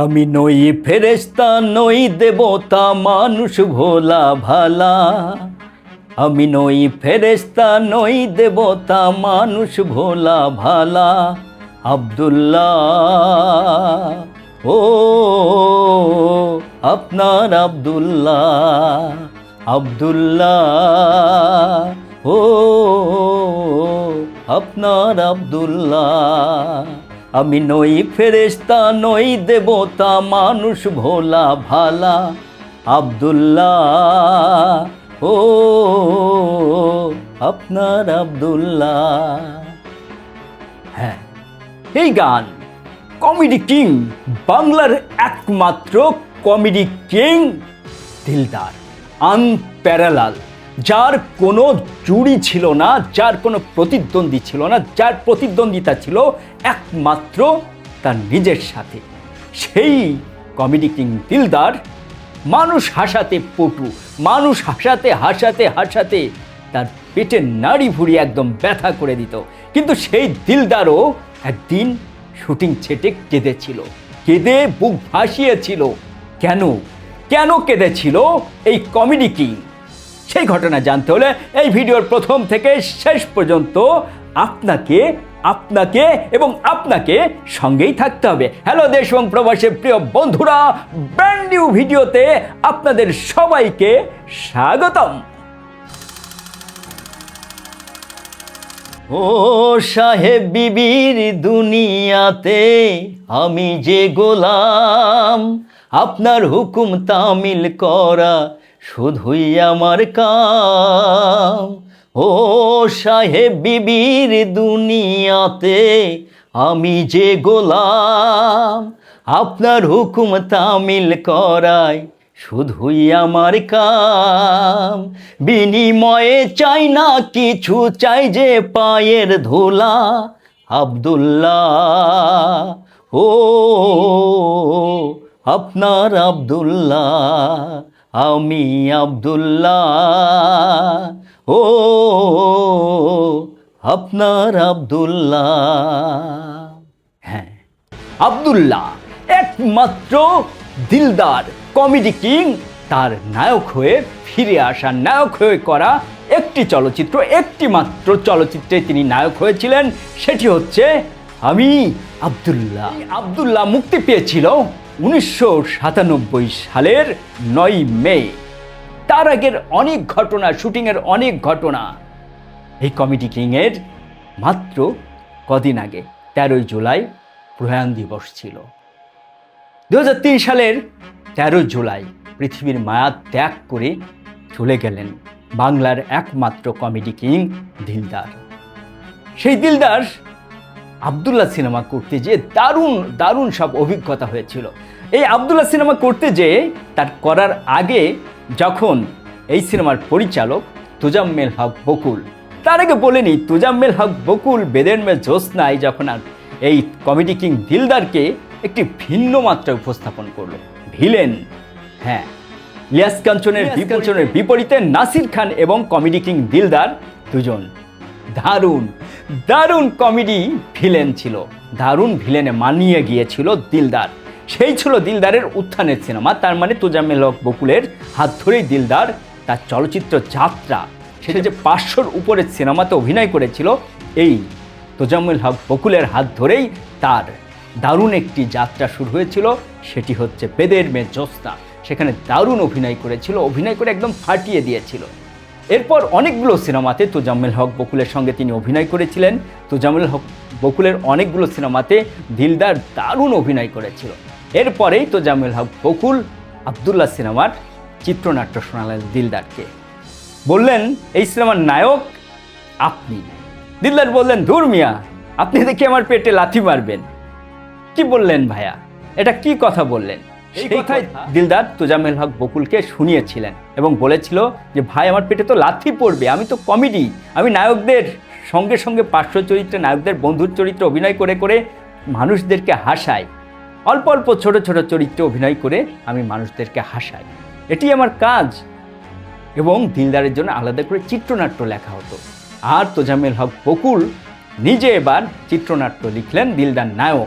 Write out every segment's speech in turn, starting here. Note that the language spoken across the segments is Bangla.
আমি নই ফেরেস্তা নই দেবতা, মানুষ ভোলা ভালা। আমি নই ফেরেস্তা নই দেবতা, মানুষ ভোলা ভালা। আব্দুল্লাহ, ও আপনার আব্দুল্লাহ আব্দুল্লাহ, ও আপনার আব্দুল্লাহ। আমি নই ফেরেস্তা নই দেবতা, মানুষ ভোলা ভালা। আব্দুল্লাহ, ও, আপনার আব্দুল্লাহ। হ্যাঁ এই গান কমেডি কিং, বাংলার একমাত্র কমেডি কিং, দিলদার, আনপ্যারালাল। যার কোনো জুড়ি ছিল না, যার কোনো প্রতিদ্বন্দ্বী ছিল না, যার প্রতিদ্বন্দ্বিতা ছিল একমাত্র তার নিজের সাথে। সেই কমেডি কিং দিলদার মানুষ হাসাতে পটু, মানুষ হাসাতে হাসাতে হাসাতে তার পেটের নাড়ি ভুড়ি একদম ব্যথা করে দিত। কিন্তু সেই দিলদারও একদিন শুটিং ছেটে কেঁদেছিল। কেঁদে বুক ভাসিয়েছিল। কেন? কেন কেঁদেছিল? এই কমেডি কিং সেই ঘটনা জানতে হলে এই ভিডিওর প্রথম থেকে শেষ পর্যন্ত আপনাকে আপনাকে এবং আপনাকে সঙ্গেই থাকতে হবে। হ্যালো দেশ এবং প্রবাসের প্রিয় বন্ধুরা ব্র্যান্ড নিউ ভিডিওতে আপনাদের সবাইকে স্বাগতম। ও সাহেব বিবির দুনিয়াতে আমি যে গোলাম, আপনার হুকুম তামিল করা শুধুই আমার কাম। ও সাহেব বিবির দুনিয়াতে আমি যে গোলাম, আপনার হুকুম তামিল করায় শুধুই আমার কাম। বিনিময়ে চাই না কিছু, চাই যে পায়ের ধুলা, আব্দুল্লাহ। ও, আপনার আব্দুল্লাহ। আমি আব্দুল্লাহ, ও আপনার আব্দুল্লাহ। হ্যাঁ আব্দুল্লাহ একমাত্র দিলদার, কমেডি কিং, তার নায়ক হয়ে ফিরে আসা নায়ক হয়ে করা একটি চলচ্চিত্র, একটি মাত্র চলচ্চিত্রে তিনি নায়ক হয়েছিলেন, সেটি হচ্ছে আমি আব্দুল্লাহ। আব্দুল্লাহ মুক্তি পেয়েছিল। উনিশশো সাতানব্বই সালের নয় মে। তার আগের অনেক ঘটনা, শুটিংয়ের অনেক ঘটনা। এই কমেডি কিংয়ের মাত্র কদিন আগে, তেরোই জুলাই প্রয়াণ দিবস ছিল। দু হাজার তিন সালের তেরো জুলাই পৃথিবীর মায়া ত্যাগ করে চলে গেলেন বাংলার একমাত্র কমেডি কিং দিলদার। সেই দিলদার আবদুল্লাহ সিনেমা করতে যেয়ে দারুণ দারুণ সব অভিজ্ঞতা হয়েছিল। এই আবদুল্লাহ সিনেমা করতে যেয়ে তার করার আগে যখন এই সিনেমার পরিচালক তুজাম্মেল হক বকুল তার আগে বলেনি তুজাম্মেল হক বকুল বেদের মে জ্যোৎস্নায় যখন আর এই কমেডি কিং দিলদারকে একটি ভিন্ন মাত্রায় উপস্থাপন করল। ভিলেন হ্যাঁ লিয়াস কাঞ্চনের বিপঞ্চনের বিপরীতে নাসির খান এবং কমেডি কিং দিলদার দুজন। দারুণ দারুণ কমেডি ভিলেন ছিল। দারুণ ভিলেনে মানিয়ে গিয়েছিল দিলদার। সেই ছিল দিলদারের উত্থানের সিনেমা, তার মানে তোজামেল হক বকুলের হাত ধরেই দিলদার তার চলচ্চিত্র যাত্রা। সেটা যে পাঁচশোর উপরের সিনেমাতে অভিনয় করেছিল, এই তোজামুল হক বকুলের হাত ধরেই তার দারুণ একটি যাত্রা শুরু হয়েছিল, সেটি হচ্ছে বেদের মেয়ে জ্যোৎস্না সেখানে দারুণ অভিনয় করেছিল, অভিনয় করে একদম ফাটিয়ে দিয়েছিল। এরপর অনেকগুলো সিনেমাতে তোজাম্মেল হক বকুলের সঙ্গে তিনি অভিনয় করেছিলেন। তোজাম্মেল হক বকুলের অনেকগুলো সিনেমাতে দিলদার দারুণ অভিনয় করেছিল। এরপরেই তোজাম্মেল হক বকুল আবদুল্লাহ সিনেমার চিত্রনাট্য শোনালেন দিলদারকে। বললেন এই সিনেমার নায়ক আপনি। দিলদার বললেন ধুর মিয়া আপনি দেখি আমার পেটে লাথি মারবেন। কি বললেন ভাইয়া? এটা কি কথা বললেন? সেই কথাই দিলদার তোজামেল হক বকুলকে শুনিয়েছিলেন এবং বলেছিল যে ভাই আমার পেটে তো লাথি পড়বে আমি তো কমেডি আমি নায়কদের সঙ্গে সঙ্গে পার্শ্ব চরিত্রে নায়কদের বন্ধুর চরিত্রে অভিনয় করে করে মানুষদেরকে হাসাই। অল্প অল্প ছোট ছোট চরিত্রে অভিনয় করে আমি মানুষদেরকে হাসাই। এটি আমার কাজ। এবং দিলদারের জন্য আলাদা করে চিত্রনাট্য লেখা হতো। আর তোজামেল হক বকুল নিজে এবার চিত্রনাট্য লিখলেন দিলদার নায়ক।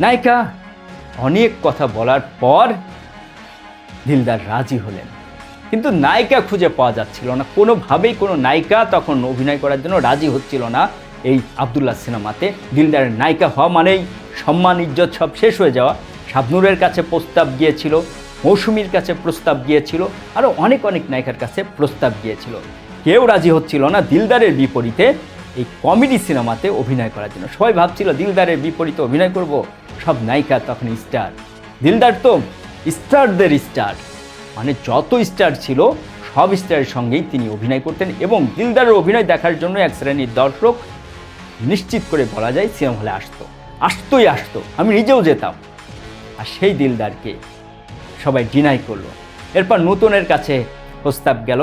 নায়িকা, অনেক কথা বলার পর দিলদার রাজি হলেন। কিন্তু নায়িকা খুঁজে পাওয়া যাচ্ছিল না। কোনোভাবেই কোনো নায়িকা তখন অভিনয় করার জন্য রাজি হচ্ছিল না। এই আবদুল্লাহ সিনেমাতে দিলদারের নায়িকা হওয়া মানেই সম্মান, ইজ্জত সব শেষ হয়ে যাওয়া। শাবনুরের কাছে প্রস্তাব গিয়েছিল, মৌসুমীর কাছে প্রস্তাব গিয়েছিল আরও অনেক অনেক নায়িকার কাছে প্রস্তাব গিয়েছিল। কেউ রাজি হচ্ছিল না দিলদারের বিপরীতে। এই কমেডি সিনেমাতে অভিনয় করার জন্য সবাই ভাবছিল, দিলদারের বিপরীতে অভিনয় করব। সব নায়িকা তখন স্টার। দিলদার তো স্টারদের স্টার। মানে যত স্টার ছিল, সব স্টারের সঙ্গেই তিনি অভিনয় করতেন এবং দিলদারের অভিনয় দেখার জন্য এক শ্রেণির দর্শক নিশ্চিত করে বলা যায় সিনেমা হলে আসতো। আসতোই আসতো, আমি নিজেও যেতাম। আর সেই দিলদারকে সবাই ডিনাই করল। এরপর নতুনের কাছে প্রস্তাব গেল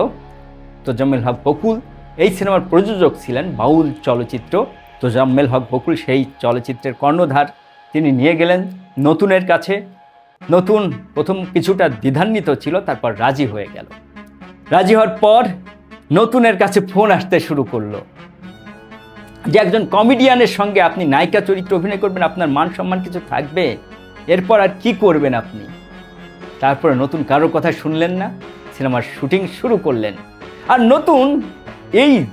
তোজাম্মেল হক বকুল, এই সিনেমার প্রযোজক ছিলেন বাউল চলচ্চিত্র তোজাম্মেল হক বকুল সেই চলচ্চিত্রের কর্ণধার। তিনি নিয়ে গেলেন নতুনের কাছে। নতুন প্রথম কিছুটা দ্বিধান্বিত ছিল, তারপর রাজি হয়ে গেল। রাজি হওয়ার পর নতুনের কাছে ফোন আসতে শুরু করল। যে একজন কমেডিয়ানের সঙ্গে আপনি নায়িকা চরিত্র অভিনয় করবেন, আপনার মান সম্মান কিছু থাকবে? এরপর আর কি করবেন আপনি? তারপরে নতুন কারোর কথা শুনলেন না, সিনেমার শুটিং শুরু করলেন। আর নতুন এই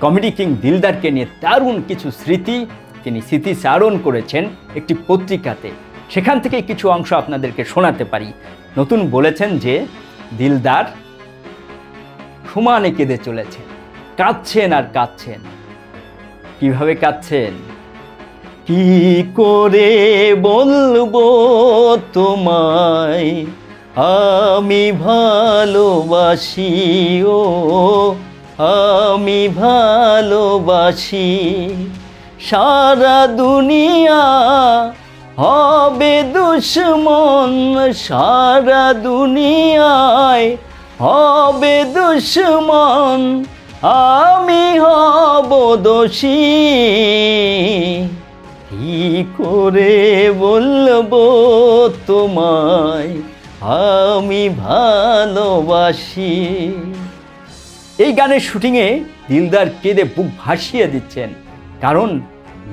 কমেডি কিং দিলদারকে নিয়ে দারুণ কিছু স্মৃতি তিনি স্মৃতিচারণ করেছেন একটি পত্রিকাতে। সেখান থেকে কিছু অংশ আপনাদেরকে শোনাতে পারি। নতুন বলেছেন যে, দিলদার সমানে কেঁদে চলেছেন কাঁদছেন আর কাঁদছেন। কীভাবে কাঁদছেন? কি করে বলব তোমায়? আমি ভালোবাসি, ও, আমি ভালোবাসি। সারা দুনিয়া হবে দুশ্মন, সারা দুনিয়ায় হবে দুশ্মন। আমি হব দোষী। কি করে বলব তোমায়? আমি ভালোবাসি। এই গানের শুটিংয়ে দিলদার কেঁদে বুক ভাসিয়ে দিচ্ছেন। কারণ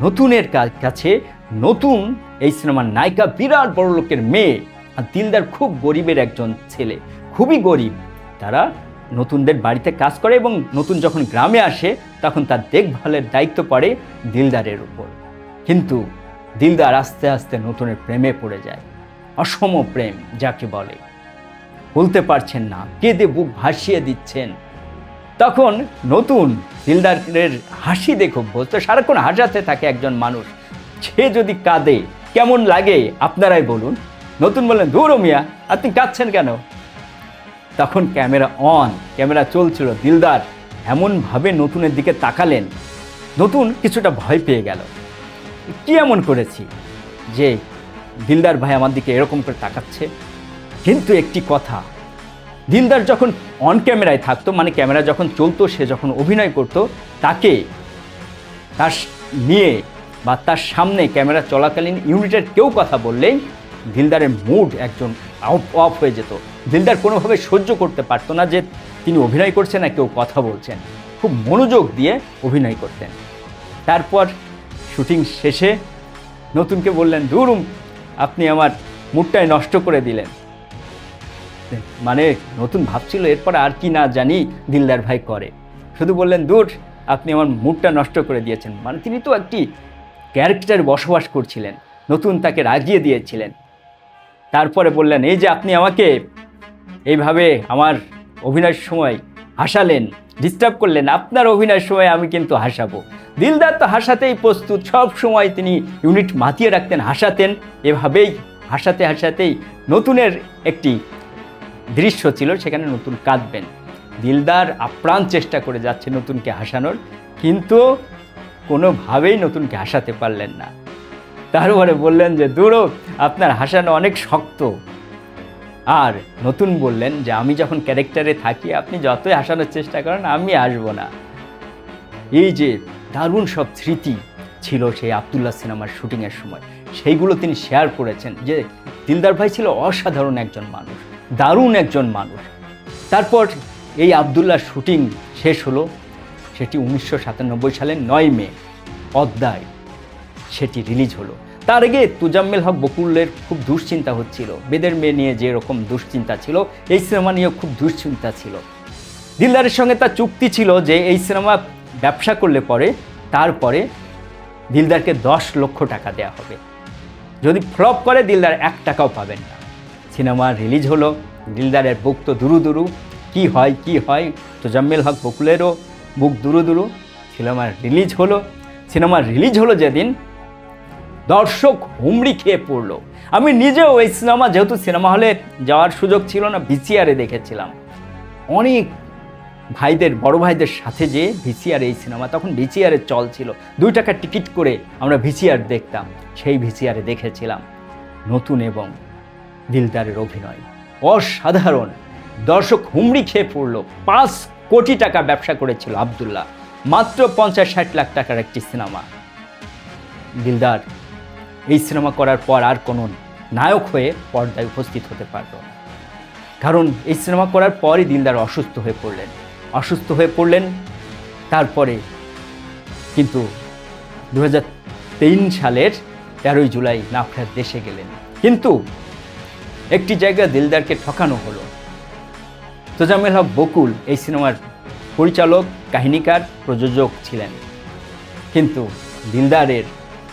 নতুনের কাছে নতুন এই সিনেমার নায়িকা বিরাট বড় লোকের মেয়ে। আর দিলদার খুব গরিবের একজন ছেলে। খুবই গরিব। তারা নতুনদের বাড়িতে কাজ করে এবং নতুন যখন গ্রামে আসে, তখন তার দেখভালের দায়িত্ব পড়ে দিলদারের উপর। কিন্তু দিলদার আস্তে আস্তে নতুনের প্রেমে পড়ে যায়। অসম প্রেম যাকে বলে। বলতে পারছেন না, কেঁদে বুক ভাসিয়ে দিচ্ছেন। তখন নতুন দিলদারের হাসি দেখো বলতো সারাক্ষণ হাসাতে থাকে একজন মানুষ। সে যদি কাঁদে, কেমন লাগে? আপনারাই বলুন। নতুন বললেন, ধুরো মিয়া, আপনি কাঁদছেন কেন? তখন ক্যামেরা অন, ক্যামেরা চলছিল, দিলদার এমনভাবে নতুনের দিকে তাকালেন, নতুন কিছুটা ভয় পেয়ে গেল। কি এমন করেছি যে দিলদার ভাই আমার দিকে এরকম করে তাকাচ্ছে? কিন্তু একটি কথা, দিলদার যখন অন ক্যামেরায় থাকতো মানে ক্যামেরা যখন চলতো, সে যখন অভিনয় করত, তাকে তার নিয়ে বা তার সামনে ক্যামেরা চলাকালীন ইউনিটের কেউ কথা বললেই দিলদারের মুড একজন আউট অফ হয়ে যেত। দিলদার কোনোভাবে সহ্য করতে পারতো না যে তিনি অভিনয় করছেন না কেউ কথা বলছেন। খুব মনোযোগ দিয়ে অভিনয় করতেন। তারপর শুটিং শেষে নতুনকে বললেন দুরুম আপনি আমার মুডটাই নষ্ট করে দিলেন। মানে নতুন ভাবছিল, এরপর আর কি না জানি দিলদার ভাই করে। শুধু বললেন দূর আপনি আমার মুডটা নষ্ট করে দিয়েছেন। মানে তিনি তো একটি ক্যারেক্টার বসবাস করছিলেন। নতুন তাকে রাগিয়ে দিয়েছিলেন। তারপরে বললেন, এই যে আপনি আমাকে এইভাবে আমার অভিনয়ের সময় হাসালেন ডিস্টার্ব করলেন, আপনার অভিনয়ের সময় আমি কিন্তু হাসাবো। দিলদার তো হাসাতেই প্রস্তুত, সব সময় তিনি ইউনিট মাতিয়ে রাখতেন, হাসাতেন। এভাবেই, হাসাতে হাসাতেই নতুনের একটি দৃশ্য ছিল, সেখানে নতুন কাঁদবেন। দিলদার আপ্রাণ চেষ্টা করে যাচ্ছে নতুনকে হাসানোর, কিন্তু কোনোভাবেই নতুনকে হাসাতে পারলেন না। তারপরে বললেন যে দূরও আপনার হাসানো অনেক শক্ত। আর নতুন বললেন যে, আমি যখন ক্যারেক্টারে থাকি, আপনি যতই হাসানোর চেষ্টা করেন, আমি আসব না। এই যে দারুণ সব স্মৃতি ছিল সেই আবদুল্লাহ সিনেমার শুটিংয়ের সময়, সেইগুলো তিনি শেয়ার করেছেন যে, দিলদার ভাই ছিল অসাধারণ একজন মানুষ, দারুণ একজন মানুষ। তারপর এই আবদুল্লাহ শুটিং শেষ হলো, সেটি উনিশশো সালের নয় মে পদ্মায় সেটি রিলিজ হলো। তার আগে তুজাম্মেল হক বকুলের খুব দুশ্চিন্তা হচ্ছিল। বেদের মেয়ে নিয়ে যে রকম দুশ্চিন্তা ছিল, এই সিনেমা নিয়েও খুব দুশ্চিন্তা ছিল। দিলদারের সঙ্গে তার চুক্তি ছিল যে এই সিনেমা ব্যবসা করলে পরে, তারপরে দিলদারকে দশ লক্ষ টাকা দেওয়া হবে। যদি ফ্লপ করে, দিলদার এক টাকাও পাবেন না। সিনেমা রিলিজ হলো, দিলদারের বুক তো দুরু দুরু। কি হয় কি হয় তো জাম্মিল হক বকুলেরও বুক দুরু দুরু। সিনেমা রিলিজ হলো, সিনেমা রিলিজ হলো যেদিন দর্শক হুমড়ি খেয়ে পড়ল। আমি নিজেও এই সিনেমা, যেহেতু সিনেমা হলে যাওয়ার সুযোগ ছিল না, ভিসিআরে দেখেছিলাম। অনেক ভাইদের, বড় ভাইদের সাথে যে ভিসিআর এই সিনেমা, তখন ভিসিআরের চল ছিল। দুই টাকা টিকিট করে আমরা ভিসিআর দেখতাম, সেই ভিসিআরে দেখেছিলাম। নতুন এবং দিলদারের অভিনয়। অসাধারণ। দর্শক হুমড়ি খেয়ে পড়ল। পাঁচ কোটি টাকা ব্যবসা করেছিল আবদুল্লাহ। মাত্র পঞ্চাশ ষাট লাখ টাকার একটি সিনেমা। দিলদার এই সিনেমা করার পর আর কোনো নায়ক হয়ে পর্দায় উপস্থিত হতে পারত না। কারণ এই সিনেমা করার পরই দিলদার অসুস্থ হয়ে পড়লেন। অসুস্থ হয়ে পড়লেন তারপরে কিন্তু দু হাজার তিন সালের তেরোই জুলাই নাফরাত দেশে গেলেন। কিন্তু একটি জায়গায় দিলদারকে ঠকানো হলো। তোজামেল হক বকুল এই সিনেমার পরিচালক, কাহিনীকার, প্রযোজক ছিলেন। কিন্তু দিলদারের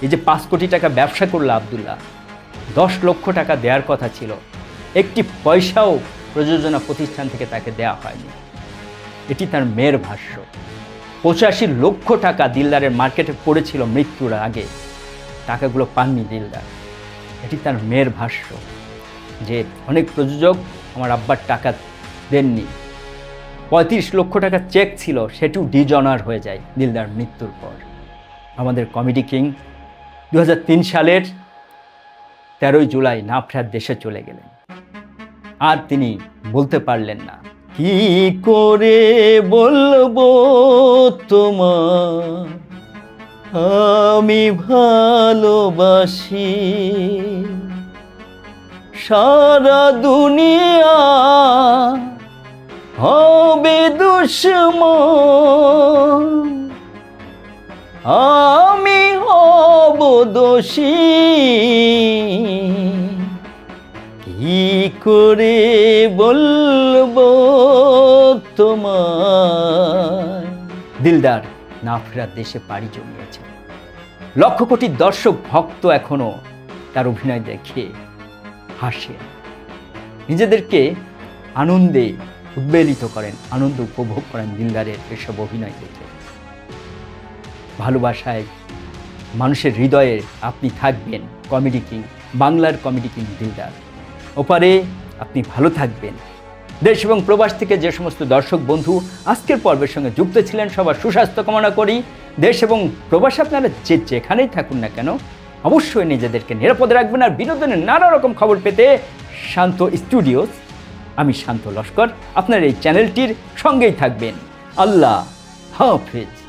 এই যে পাঁচ কোটি টাকা ব্যবসা করল আবদুল্লাহ, দশ লক্ষ টাকা দেওয়ার কথা ছিল। একটি পয়সাও প্রযোজনা প্রতিষ্ঠান থেকে তাকে দেওয়া হয়নি। এটি তার মেয়ের ভাষ্য। পঁচাশি লক্ষ টাকা দিলদারের মার্কেটে পড়েছিল মৃত্যুর আগে। টাকাগুলো পাননি দিলদার। এটি তার মেয়ের ভাষ্য যে, অনেক প্রযোজক আমার আব্বার টাকা দেননি। পঁয়ত্রিশ লক্ষ টাকা চেক ছিল, সেটিও ডিজনার হয়ে যায় দিলদার মৃত্যুর পর। আমাদের কমেডি কিং দু হাজার তিন সালের তেরোই জুলাই নাফরাত দেশে চলে গেলেন। আর তিনি বলতে পারলেন না, কি করে বলব তোমার আমি ভালোবাসি। সারা দুনিয়া হবে দুশ্মন। আমি দোষী কি করে বলব তোমার দিলদার নাফরাত দেশে পাড়ি জমিয়েছে। লক্ষ কোটি দর্শক ভক্ত এখনও তার অভিনয় দেখে হাসে। নিজেদেরকে আনন্দে উদ্বেলিত করেন, আনন্দ উপভোগ করেন দিলদারের এসব অভিনয় দেখে। ভালোবাসায় মানুষের হৃদয়ে আপনি থাকবেন কমেডি কিং, বাংলার কমেডি কিং দিলদার। ওপারে আপনি ভালো থাকবেন। দেশ এবং প্রবাস থেকে যে সমস্ত দর্শক বন্ধু আজকের পর্বের সঙ্গে যুক্ত ছিলেন সবার সুস্বাস্থ্য কামনা করি। দেশ এবং প্রবাসে আপনারা যে যেখানেই থাকুন না কেন, অবশ্যই নিজেদেরকে নিরাপদে রাখবেন আর বিনোদনের নানা রকম খবর পেতে শান্ত স্টুডিওস। আমি শান্ত লস্কর, আপনার এই চ্যানেলটির সঙ্গেই থাকবেন। আল্লাহ হাফিজ।